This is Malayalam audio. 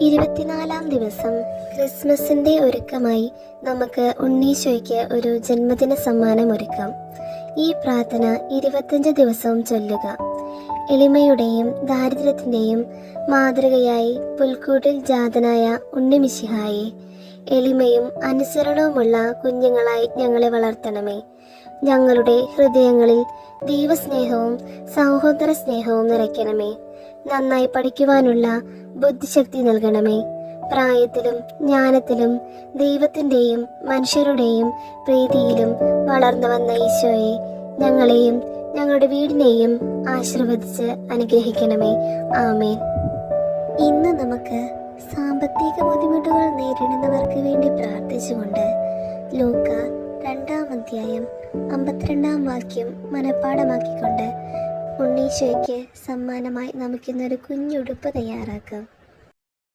ഇരുപത്തിനാലാം ദിവസം ക്രിസ്മസിന്റെ ഒരുക്കമായി നമുക്ക് ഉണ്ണീശോയ്ക്ക് ഒരു ജന്മദിന സമ്മാനം ഒരുക്കാം. ഈ പ്രാർത്ഥന ഇരുപത്തഞ്ച് ദിവസവും ചൊല്ലുക. എളിമയുടെയും ദാരിദ്ര്യത്തിന്റെയും മാതൃകയായി പുൽക്കൂട്ടിൽ ജാതനായ ഉണ്ണിമിശിഹായെ എളിമയും അനുസരണവുമുള്ള കുഞ്ഞുങ്ങളായി ഞങ്ങളെ വളർത്തണമേ. ഞങ്ങളുടെ ഹൃദയങ്ങളിൽ ദൈവസ്നേഹവും സഹോദര സ്നേഹവും നിറയ്ക്കണമേ. നന്നായി പഠിക്കുവാനുള്ള ബുദ്ധിശക്തി നൽകണമേ. പ്രായത്തിലും ജ്ഞാനത്തിലും ദൈവത്തിന്റെയും മനുഷ്യരുടെയും പ്രീതിയിലും വളർന്നു വന്ന ഈശോയെ ഞങ്ങളെയും ഞങ്ങളുടെ വീടിനെയും ആശീർവദിച്ച് അനുഗ്രഹിക്കണമേ. ആമേൻ. ഇന്ന് നമുക്ക് സാമ്പത്തിക ബുദ്ധിമുട്ടുകൾ നേരിടുന്നവർക്ക് വേണ്ടി പ്രാർത്ഥിച്ചുകൊണ്ട് ലൂക്ക രണ്ടാം അധ്യായം അമ്പത്തിരണ്ടാം വാക്യം മനഃപ്പാടമാക്കിക്കൊണ്ട് ഉണ്ണീശോയ്ക്ക് സമ്മാനമായി നമുക്കിന്നൊരു കുഞ്ഞുടുപ്പ് തയ്യാറാക്കാം.